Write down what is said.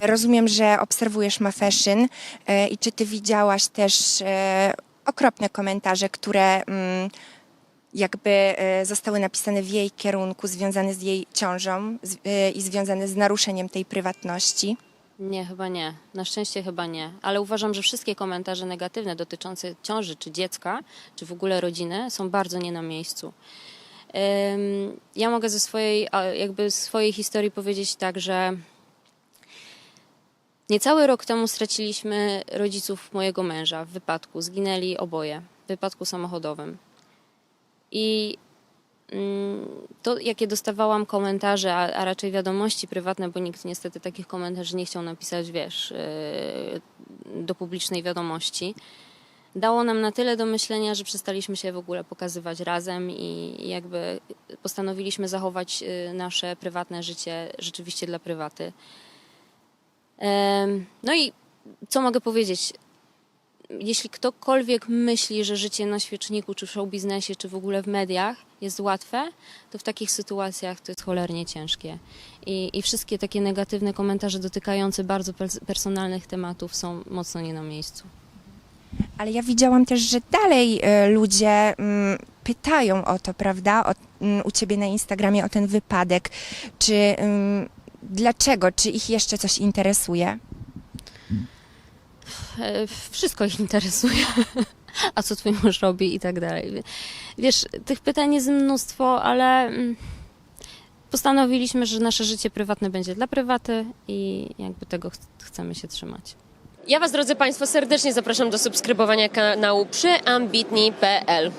Rozumiem, że obserwujesz Ma Fashion e, i czy ty widziałaś też e, okropne komentarze, które mm, jakby e, zostały napisane w jej kierunku, związane z jej ciążą i związane z naruszeniem tej prywatności? Nie, chyba nie. Na szczęście chyba nie. Ale uważam, że wszystkie komentarze negatywne dotyczące ciąży czy dziecka, czy w ogóle rodziny są bardzo nie na miejscu. Ja mogę ze swojej, jakby swojej historii powiedzieć tak, że niecały rok temu straciliśmy rodziców mojego męża w wypadku. Zginęli oboje w wypadku samochodowym. I mm, to, jakie dostawałam komentarze, a, a raczej wiadomości prywatne, bo nikt niestety takich komentarzy nie chciał napisać, wiesz, yy, do publicznej wiadomości, dało nam na tyle do myślenia, że przestaliśmy się w ogóle pokazywać razem i, jakby postanowiliśmy zachować yy, nasze prywatne życie rzeczywiście dla prywaty. No i co mogę powiedzieć? jeśli ktokolwiek myśli, że życie na świeczniku, czy w show biznesie, czy w ogóle w mediach jest łatwe, to w takich sytuacjach to jest cholernie ciężkie. I, i wszystkie takie negatywne komentarze dotykające bardzo pers- personalnych tematów są mocno nie na miejscu. Ale ja widziałam też, że dalej e, ludzie mm, pytają o to, prawda? O, mm, u ciebie na Instagramie o ten wypadek. Czy mm, dlaczego? Czy ich jeszcze coś interesuje? E, Wszystko ich interesuje. A co twój mąż robi i tak dalej. Wiesz, tych pytań jest mnóstwo, ale mm, postanowiliśmy, że nasze życie prywatne będzie dla prywaty i jakby tego ch- chcemy się trzymać. Ja Was, drodzy Państwo, serdecznie zapraszam do subskrybowania kanału przy ambitni.pl.